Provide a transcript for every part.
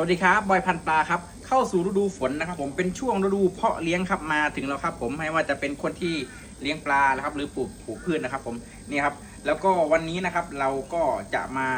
วัสดีครับบอยพันปลาครับเข้าสู่ฤดูฝนนะครับ ผมเป็นช่วงฤดูเพาะเลี้ยงครับมาถึงแล้วครับ ผมไม่ว่าจะเป็นคนที่เลี้ยงปลานะครับ หรือปลูกปลูกพืชนะครับ ผมนี่ครับ แล้วก็วันนี้นะครับเราก็จะมา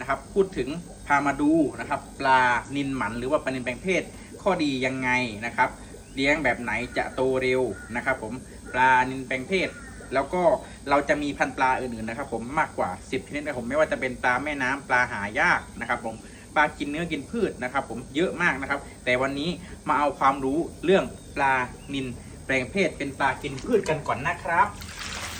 นะครับ พูดถึงพามาดูนะครับ ปลานินหมันหรือว่าปลานินแปลงเพศ ข้อดียังไงนะครับ เลี้ยงแบบไหนจะโตเร็วนะครับ ผมปลานินแปลงเพศ แล้วก็เราจะมีพันปลาอื่นๆนะครับ ผมมากกว่า 10ชนิดนะครับผมไม่ว่าจะเป็นปลาแม่น้ำปลาหายากนะครับผม ปลากินเนื้อกินพืชนะครับผมเยอะมากนะครับ แต่วันนี้มาเอาความรู้เรื่องปลานินแปลงเพศเป็นปลากินพืชกันก่อนนะครับ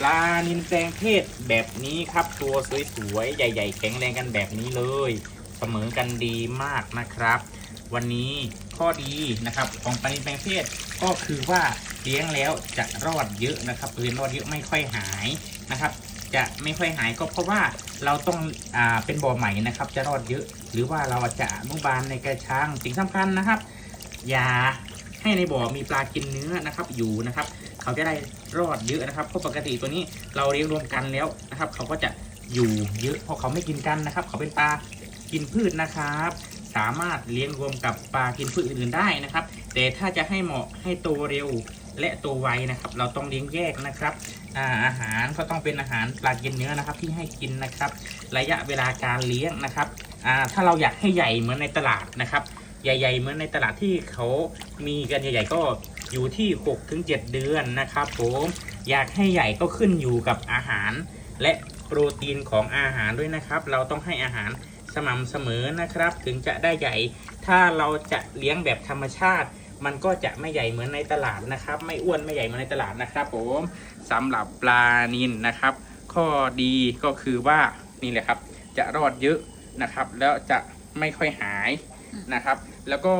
ปลานินแปลงเพศแบบนี้ครับ ตัวสวยๆใหญ่ ๆ แข็งแรงกันแบบนี้เลย เสมอกันดีมากนะครับ วันนี้ข้อดีนะครับของปลานินแปลงเพศก็คือว่าเลี้ยงแล้วจะรอดเยอะนะครับปืนรอดเยอะไม่ค่อยหายนะครับ จะไม่ค่อยหายก็เพราะว่าเราต้องอ่าเป็นบ่อใหม่นะครับ จะรอดเยอะ หรือว่าเราจะอนุบาลในกระชังสิ่งสำคัญนะครับ อย่าให้ในบ่อมีปลากินเนื้อนะครับ อยู่นะครับ เขาจะได้รอดเยอะนะครับเพราะปกติตัวนี้เราเลี้ยงรวมกันแล้วนะครับ เขาก็จะอยู่เยอะเพราะเขาไม่กินกันนะครับ เขาเป็นปลากินพืชนะครับ สามารถเลี้ยงรวมกับปลากินพืชอื่นๆได้นะครับ แต่ถ้าจะให้เหมาะให้โตเร็ว และโตไวนะครับ เราต้องเลี้ยงแยกนะครับอาอาหารก็ต้องเป็นอาหารปลากินเนื้อนะครับ ที่ให้กินนะครับ ระยะเวลาการเลี้ยงนะครับถ้าเราอยากให้ใหญ่เหมือนในตลาดนะครับ ใหญ่ ๆ เหมือนในตลาดที่เขามีกันใหญ่ๆก็อยู่ที่6ถึง7เดือนนะครับผมอยากให้ใหญ่ก็ขึ้นอยู่กับอาหาร และโปรตีนของอาหารด้วยนะครับ เราต้องให้อาหารสม่ำเสมอนะครับ ถึงจะได้ใหญ่ ถ้าเราจะเลี้ยงแบบธรรมชาติ มันก็จะไม่ใหญ่เหมือนในตลาดนะครับ ไม่อ้วนไม่ใหญ่เหมือนในตลาดนะครับ ผมสำหรับปลานินนะครับ ข้อดีก็คือว่านี่แหละครับ จะรอดเยอะนะครับ แล้วจะไม่ค่อยหายนะครับ แล้วก็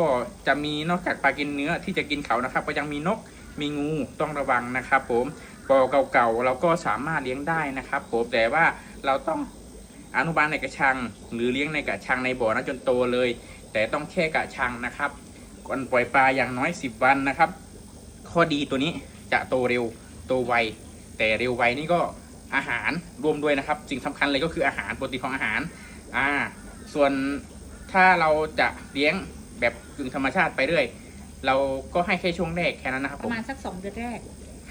จะมีนอกจากปลากินเนื้อที่จะกินเขานะครับ ก็ยังมีนกมีงูต้องระวังนะครับ ผมบ่อเก่าๆเราก็สามารถเลี้ยงได้นะครับผมแต่ว่าเราต้องอนุบาลในกระชัง หรือเลี้ยงในกระชังในบ่อนะจนโตเลย แต่ต้องแค่กระชังนะครับ ก่อนปล่อยปลาอย่างน้อย 10 วันนะครับ ข้อดีตัวนี้จะโตเร็วโตไว แต่เร็วไวนี่ก็อาหารรวมด้วยนะครับสิ่งสำคัญเลยก็คืออาหารโปรตีนของอาหารอ่าส่วนถ้าเราจะเลี้ยงแบบกึ่งธรรมชาติไปเรื่อย เราก็ให้แค่ช่วงแรกแค่นั้นนะครับปผระมมาณสักสองเดือนแรก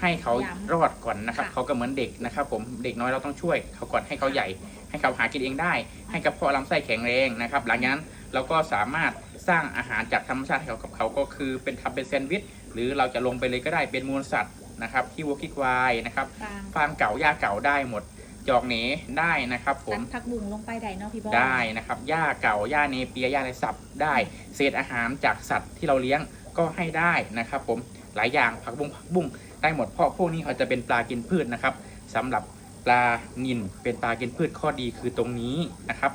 ให้เขาย้ำรอดก่อนนะครับค่ะเขาก็เหมือนเด็กนะครับ ผมเด็กน้อยเราต้องช่วย เขาก่อนให้เขาใหญ่ ให้เขาหากินเองได้ ให้กระเพาะลำไส้แข็งแรงนะครับ หลังจากนั้นเราก็สามารถ สร้างอาหารจากธรรมชาติให้เขากับเขาก็คือเป็นทำเป็นแซนด์วิชหรือเราจะลงไปเลยก็ได้เป็นมูลสัตว์นะครับที่วัวคิดวายนะครับฟางฟางเก่าหญ้าเก่าได้หมดจอกเหนได้นะครับ ผมตัดผักบุ้งลงไปได้เนาะพี่บอยได้นะครับหญ้าเก่าหญ้าเนเปียหญ้าในสับได้ เศษอาหารจากสัตว์ที่เราเลี้ยงก็ให้ได้นะครับ ผมหลายอย่างผักบุ้งผักบุ้งได้หมดเพราะพวกนี้เขาจะเป็นปลากินพืชนะครับสำหรับปลานินเป็นปลากินพืชข้อดีคือตรงนี้นะครับ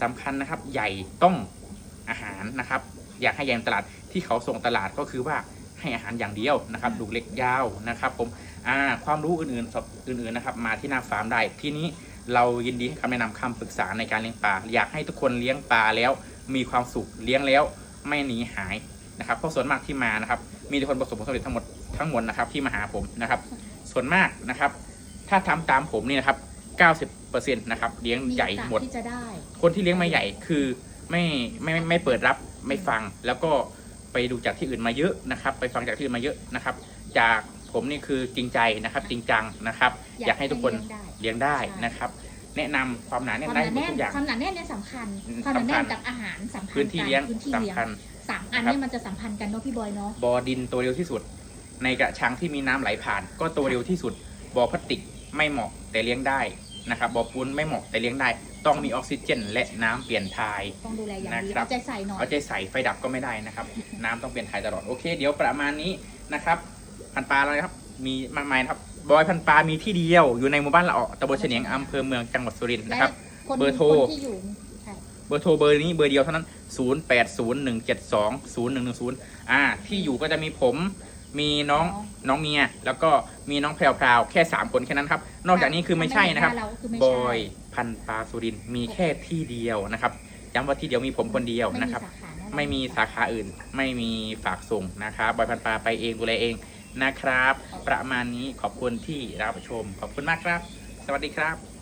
สำคัญนะครับใหญ่ต้อง อาหารนะครับ อยากให้ใหญ่ในตลาดที่เขาส่งตลาดก็คือว่าให้อาหารอย่างเดียวนะครับลูกเล็กยาวนะครับ ผมอ่าความรู้อื่นๆสอบอื่นๆนะครับ มาที่หน้าฟาร์มได้ที่นี้เรายินดีให้คำแนะนำคำปรึกษาในการเลี้ยงปลาอยากให้ทุกคนเลี้ยงปลาแล้ว มีความสุขเลี้ยงแล้วไม่หนีหายนะครับเพราะส่วนมากที่มานะครับ มีแต่คนประสบผลสำเร็จทั้งหมดทั้งหมดนะครับที่มาหาผมนะครับ ส่วนมากนะครับ ถ้าทำตามผมนี่นะครับ 90%นะครับเลี้ยงมีใหญ่โอกาสหมดที่จะได้คนที่เลี้ยงมาใหญ่คือ ไม่ไม่ไม่ไม่เปิดรับไม่ฟัง แล้วก็ไปดูจากที่อื่นมาเยอะนะครับ ไปฟังจากที่อื่นมาเยอะนะครับ จากผมนี่คือจริงใจนะครับ จริงจังนะครับ อยากให้ทุกคนเลี้ยงได้เลี้ยงได้นะครับ แนะนำความหนาแน่คนวามได้หนาหมดแน่นทุกอย่างความหนาแน่นเนี่ยสำคัญอืมความหนาแน่สำคันญกับอาหารสำคัญพื้นที่กัเลี้ยงพื้นที่สำเลี้ยงคัญสามอันนะครับเนี่ยมันจะสัมพันธ์กันเนาะพี่บอยเนาะบ่อดินตัวเร็วที่สุด ในกระชังที่มีน้ำไหลผ่าน ก็ตัวเร็วที่สุดบ่อพลาสติกไม่เหมาะแต่เลี้ยงได้ นะครับบ่อปูนไม่เหมาะแต่เลี้ยงได้ ต้องมีออกซิเจน และน้ำเปลี่ยนถ่าย ต้องดูแลอย่างดีนะครับ เอาใจใส่หน่อยเอาใจใส่ไฟดับก็ไม่ได้นะครับ น้ำต้องเปลี่ยนถ่ายตลอดโอเค เดี๋ยวประมาณนี้นะครับพันปลาแล้วนะครับมีมากมายนะครับบอยพันปลามีที่เดียวอยู่ในหมู่บ้านละออตำบลเฉนียงอำเภอเมืองจังหวัดสุรินทร์นะครับและคนเบอร์โทร คนที่อยู่ใช่ เบอร์โทรเบอร์นี้เบอร์เดียวเท่านั้น 0 8 0 1 7 2 0 1 1 0 อ่า ที่อยู่ก็จะมีผม มีน้องน้องเมีย แล้วก็มีน้องแพรวพราวแค่ 3 คนแค่นั้นครับ นอกจากนี้คือไม่ใช่นะครับถ้าเาคือไม่บใช่อยพันปลาสุรินทร์มีแค่ที่เดียวนะครับ ย้ำว่าที่เดียวมีผมคนเดียวนะครับไม่มีสาขาแน่นอนไม่มีสาขาอื่น ไม่มีฝากส่งนะครับ บอยพันปลาไปเองดูแลเองนะครับ ประมาณนี้ขอบคุณที่รับชม ขอบคุณมากครับ สวัสดีครับ